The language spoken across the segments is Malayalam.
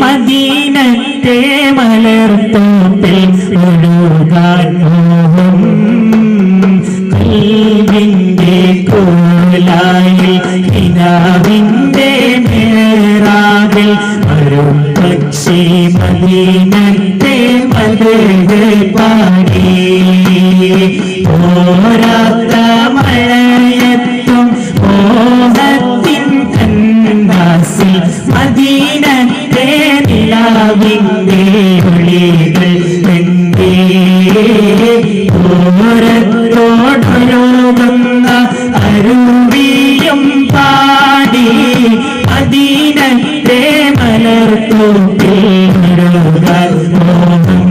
മദീനത്തെ മലർത്തോപ്പിൽ ഒഴുകാൻ മോഹം കൽവിന്റെ മേറാകിൽ വരും പക്ഷി മദീനത്തെ മലകൾ പാടി. ഓരാത്ത നിലാവിന്റെ ഒളികൾ എന്തേ ഓരത്തോടൊഴുകുന്ന അരുവിയും പാടി മദീനത്തെ മലർത്തോട്ടിൽ ഒഴുകാൻ മോഹം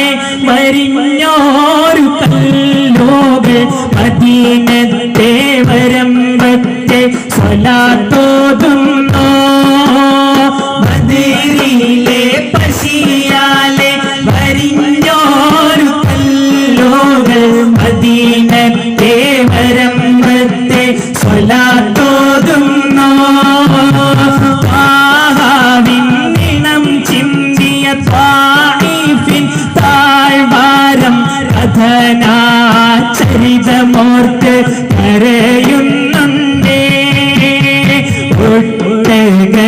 ബദറിലെ മരിഞ്ഞോരു കല്ലോകൾ മദീനത്തെ വരം സ്വലാത്തോതുന്നോ ബദറിലെ കഥനാചരിതമോർത്ത് കരയുന്നുണ്ടേ. ഒട്ടക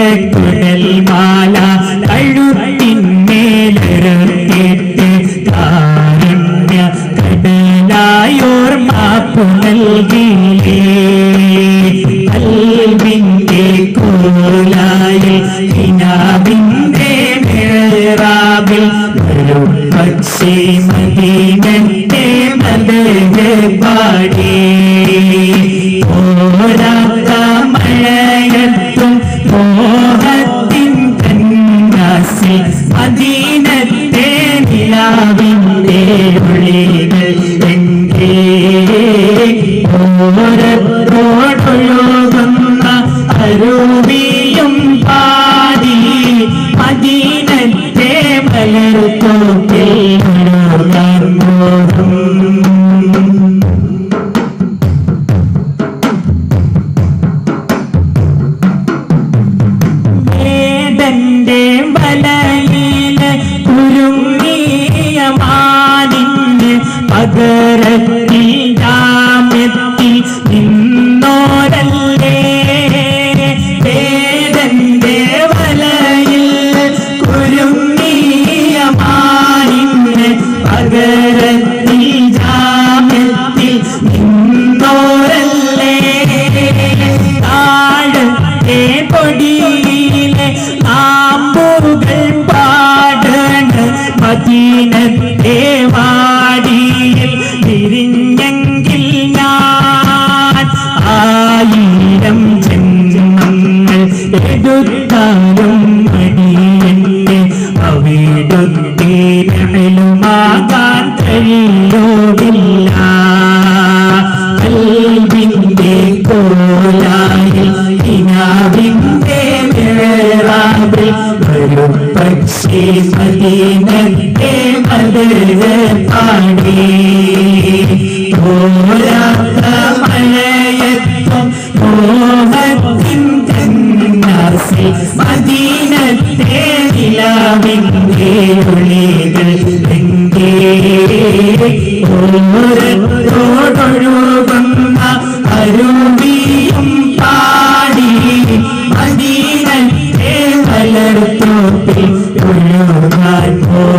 മദീനത്തെ മദേ പാടി. ഓരത്തോടൊഴുകുന്ന അരുവിയും പാടി മദീനത്തെ മലർത്തോട്ടിൽ മോഹം വേദന്റെ വലയിൽ കുരുങ്ങിയ മാനിന് പകരത്തിൽ മദീനത്തെ വാടിയിൽ വിരിഞ്ഞെങ്കിൽ ഞാൻ ആയിരം ജന്മങ്ങൾ എടുത്താലും മടിയന്റെ അവിടുത്തേരുമാകാൻ പക്ഷേ മദീനത്തെ മലര് പാടി പോരാത്ത മഴയത്തും മോഹത്തിന്റെ മദീനത്തെ നിലാവിന്റെ ഒളികൾ എന്റെ ഓരത്തോടൊഴുകുന്ന അരുവിയും പാടി മദീനത്തെ മലർത്തോപ്പിൽ time.